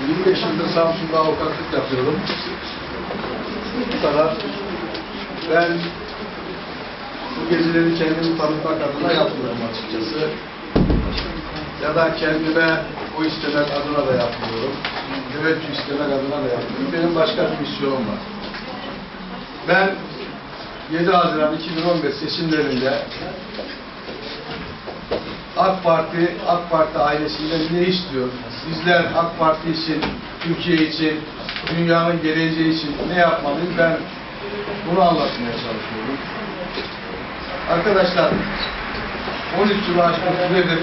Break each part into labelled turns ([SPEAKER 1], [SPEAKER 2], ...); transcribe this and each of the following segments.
[SPEAKER 1] 25 yıldır Samsun'da avukatlık yapıyorum. Bu kadar. Ben bu gezileri kendimi tanıtmak adına yapmıyorum açıkçası. Ya da kendime o istemek adına da yapmıyorum. Müveccüh istemek adına da yapmıyorum. Benim başka bir misyonum var. Ben 7 Haziran 2015 seçimlerinde AK Parti, AK Parti ailesinden ne istiyor? Sizler AK Parti için, Türkiye için, dünyanın geleceği için ne yapmalıyız? Ben bunu anlatmaya çalışıyorum. Arkadaşlar, 13 yıl aşkın süredir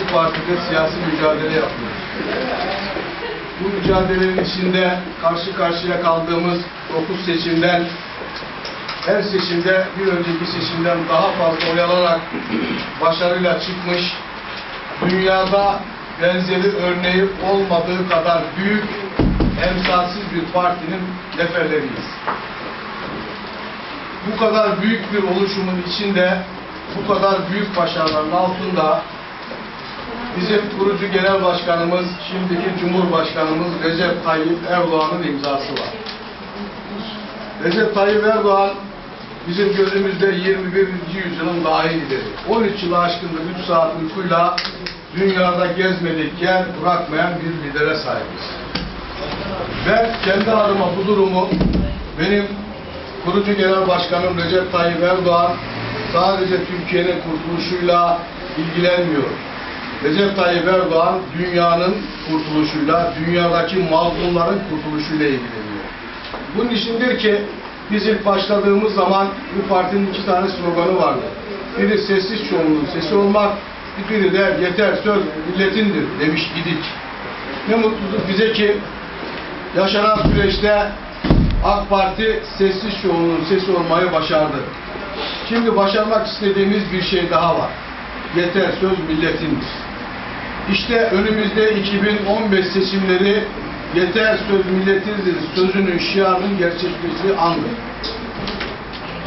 [SPEAKER 1] bu partide siyasi mücadele yapıyoruz. Bu mücadelenin içinde karşı karşıya kaldığımız 9 seçimden her seçimde bir önceki seçimden daha fazla oy alarak başarıyla çıkmış, dünyada benzeri örneği olmadığı kadar büyük, emsalsiz bir partinin neferleriyiz. Bu kadar büyük bir oluşumun içinde, bu kadar büyük başarıların altında bizim kurucu genel başkanımız, şimdiki Cumhurbaşkanımız Recep Tayyip Erdoğan'ın imzası var. Recep Tayyip Erdoğan bizim gözümüzde 21. yüzyılın dahi lideri. 13 yılı aşkındır 3 saat uykuyla dünyada gezmedik yer bırakmayan bir lidere sahibiz. Ben kendi adıma bu durumu benim kurucu genel başkanım Recep Tayyip Erdoğan sadece Türkiye'nin kurtuluşuyla ilgilenmiyor. Recep Tayyip Erdoğan dünyanın kurtuluşuyla, dünyadaki mazlumların kurtuluşuyla ilgileniyor. Bunun içindir ki biz ilk başladığımız zaman bu partinin iki tane sloganı vardı. Biri sessiz çoğunluğun sesi olmak, biri de yeter söz milletindir demiş idik. Ne mutludur bize ki yaşanan süreçte AK Parti sessiz çoğunluğun sesi olmayı başardı. Şimdi başarmak istediğimiz bir şey daha var. Yeter söz milletindir. İşte önümüzde 2015 seçimleri yeter söz milletindir sözünün şiarının gerçekleştiği andır.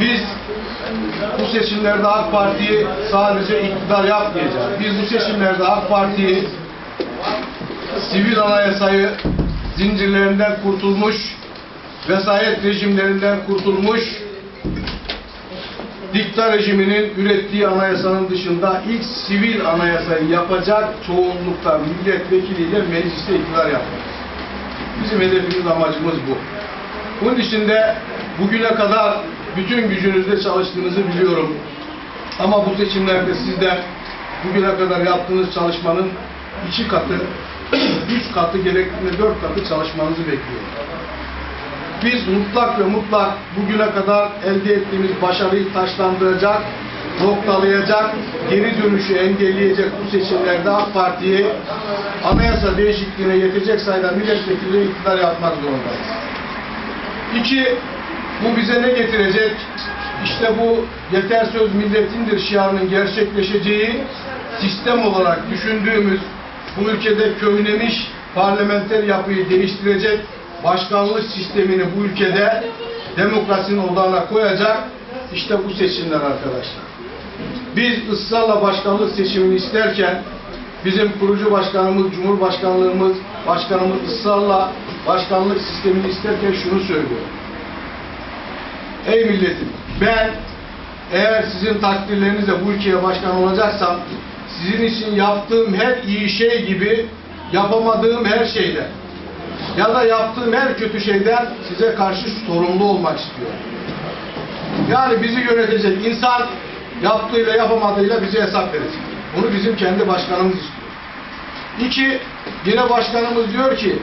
[SPEAKER 1] Biz bu seçimlerde AK Parti'yi sadece iktidar yapmayacağız. Biz bu seçimlerde AK Parti'yi sivil anayasayı zincirlerinden kurtulmuş, vesayet rejimlerinden kurtulmuş, dikta rejiminin ürettiği anayasanın dışında ilk sivil anayasayı yapacak çoğunlukta milletvekiliyle mecliste iktidar yapmak. Bizim hedefimiz, amacımız bu. Bunun için de bugüne kadar bütün gücünüzle çalıştığınızı biliyorum. Ama bu seçimlerde sizden bugüne kadar yaptığınız çalışmanın iki katı, üç katı gerektiğinde dört katı çalışmanızı bekliyorum. Biz mutlak ve mutlak bugüne kadar elde ettiğimiz başarıyı taşlandıracak, noktalayacak, geri dönüşü engelleyecek bu seçimlerde AK Parti'yi anayasa değişikliğine yetecek sayıda milletvekili iktidar yapmak zorundayız. İki, bu bize ne getirecek? İşte bu yeter söz milletindir şiarının gerçekleşeceği sistem olarak düşündüğümüz bu ülkede köynemiş parlamenter yapıyı değiştirecek başkanlık sistemini bu ülkede demokrasinin odağına koyacak işte bu seçimler arkadaşlar. Biz ısrarla başkanlık seçimini isterken bizim kurucu başkanımız, cumhurbaşkanlığımız, başkanımız ısrarla başkanlık sistemini isterken şunu söylüyor. Ey milletim ben eğer sizin takdirlerinizle bu ülkeye başkan olacaksam sizin için yaptığım her iyi şey gibi yapamadığım her şeyden ya da yaptığım her kötü şeyden size karşı sorumlu olmak istiyorum. Yani bizi yönetecek insan yaptığıyla yapamadığıyla bize hesap verecek. Bunu bizim kendi başkanımız istiyor. İki, yine başkanımız diyor ki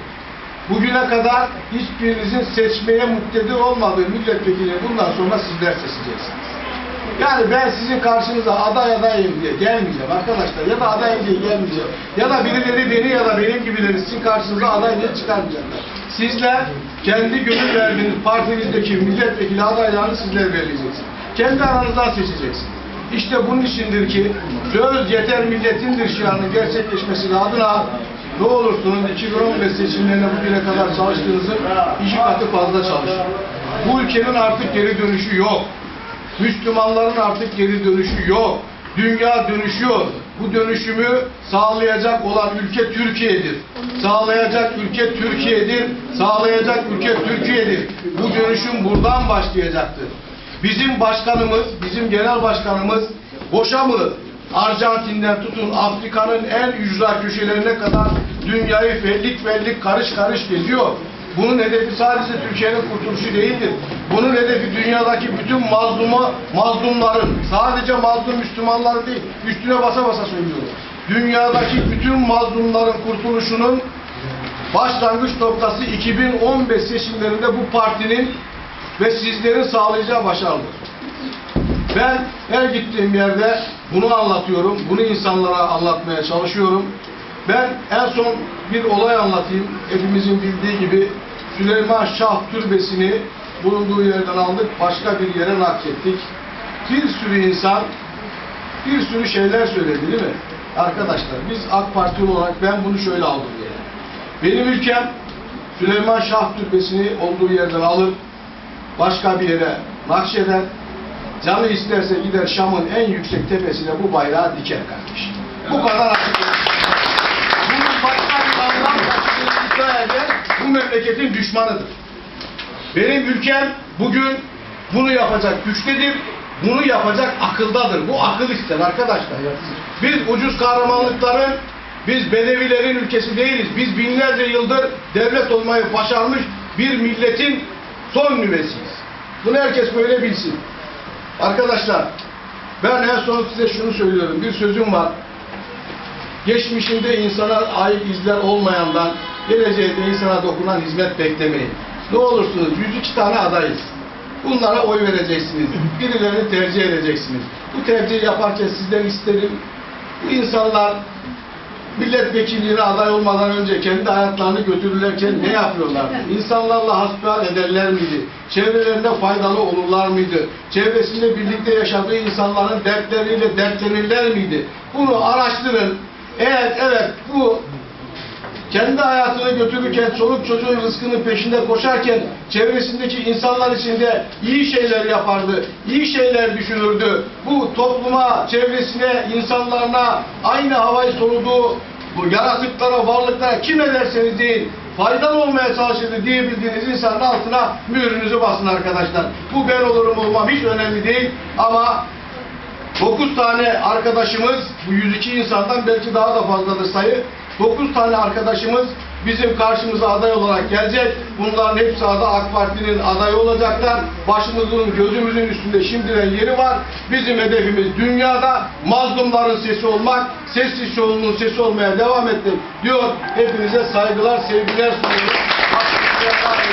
[SPEAKER 1] bugüne kadar hiçbirinizin seçmeye muktedir olmadığı milletvekili bundan sonra sizler seçeceksiniz. Yani ben sizin karşınıza aday adayım diye gelmeyeceğim arkadaşlar. Ya da adayım diye gelmeyeceğim. Ya da birileri beni ya da benim gibileri sizin karşınıza aday diye çıkarmayacaklar. Sizler kendi gönül verdiğiniz partinizdeki milletvekili adaylarını sizler belirleyeceksiniz. Kendi aranızdan seçeceksiniz. İşte bunun içindir ki söz yeter milletindir şiarının gerçekleşmesinin adına ne olursunuz 2015 seçimlerine bugüne kadar çalıştığınızın iki katı fazla çalışın. Bu ülkenin artık geri dönüşü yok. Müslümanların artık geri dönüşü yok. Dünya dönüşüyor. bu dönüşümü sağlayacak olan ülke Türkiye'dir. Sağlayacak ülke Türkiye'dir. Sağlayacak ülke Türkiye'dir. Bu dönüşüm buradan başlayacaktır. Bizim başkanımız, bizim genel başkanımız boşa mı Arjantin'den tutun Afrika'nın en ücra köşelerine kadar dünyayı fellik fellik karış karış geziyor. Bunun hedefi sadece Türkiye'nin kurtuluşu değildir. Bunun hedefi dünyadaki bütün mazluma, mazlumların, sadece mazlum Müslümanları değil, üstüne basa basa söylüyorum. Dünyadaki bütün mazlumların kurtuluşunun başlangıç noktası 2015 seçimlerinde bu partinin ve sizlerin sağlayacağı başarıdır. Ben her gittiğim yerde bunu anlatıyorum, bunu insanlara anlatmaya çalışıyorum. Ben en son bir olay anlatayım. Hepimizin bildiği gibi Süleyman Şah Türbesi'ni bulunduğu yerden aldık, başka bir yere naklettik. Bir sürü insan bir sürü şeyler söyledi değil mi? Arkadaşlar biz AK Parti olarak ben bunu şöyle aldım yani. Benim ülkem Süleyman Şah Türbesi'ni olduğu yerden alır, başka bir yere nakşeder, canı isterse gider Şam'ın en yüksek tepesine bu bayrağı diker kardeşim. Bu kadar açık. Bunun başka bir anlam taşıdığını iddia eden bu memleketin düşmanıdır. Benim ülkem bugün bunu yapacak güçtedir. Bunu yapacak akıldadır. Bu akıl ister arkadaşlar. Biz ucuz kahramanlıkların, biz bedevilerin ülkesi değiliz. Biz binlerce yıldır devlet olmayı başarmış bir milletin son nüvesiyiz. Bunu herkes böyle bilsin. Arkadaşlar, ben en son size şunu söylüyorum. Bir sözüm var. Geçmişinde insana ait izler olmayandan geleceğinde insana dokunan hizmet beklemeyin. Ne olursunuz 102 tane adayız. Bunlara oy vereceksiniz. Birilerini tercih edeceksiniz. Bu tercihi yaparken sizden isterim. Bu insanlar milletvekilliğine aday olmadan önce kendi hayatlarını götürürlerken ne yapıyorlardı? İnsanlarla hasbihal ederler miydi? Çevrelerine faydalı olurlar mıydı? Çevresinde birlikte yaşadığı insanların dertleriyle dertlenirler miydi? Bunu araştırın. Eğer evet bu kendi hayatını götürürken, çoluk çocuğun rızkının peşinde koşarken çevresindeki insanlar içinde iyi şeyler yapardı, iyi şeyler düşünürdü. Bu topluma, çevresine, insanlarına aynı havayı soluduğu bu yaratıklara, varlıklara kim ederseniz deyin faydalı olmaya çalışırdı diyebildiğiniz insanın altına mührünüzü basın arkadaşlar. Bu ben olurum olmam hiç önemli değil ama 9 tane arkadaşımız, bu 102 insandan belki daha da fazladır sayı. 9 tane arkadaşımız bizim karşımıza aday olarak gelecek. Bunların hepsi adı AK Parti'nin adayı olacaklar. Başımızın, gözümüzün üstünde şimdiden yeri var. Bizim hedefimiz dünyada mazlumların sesi olmak, sessiz çoğunluğun sesi olmaya devam etmek diyor. Hepinize saygılar, sevgiler helal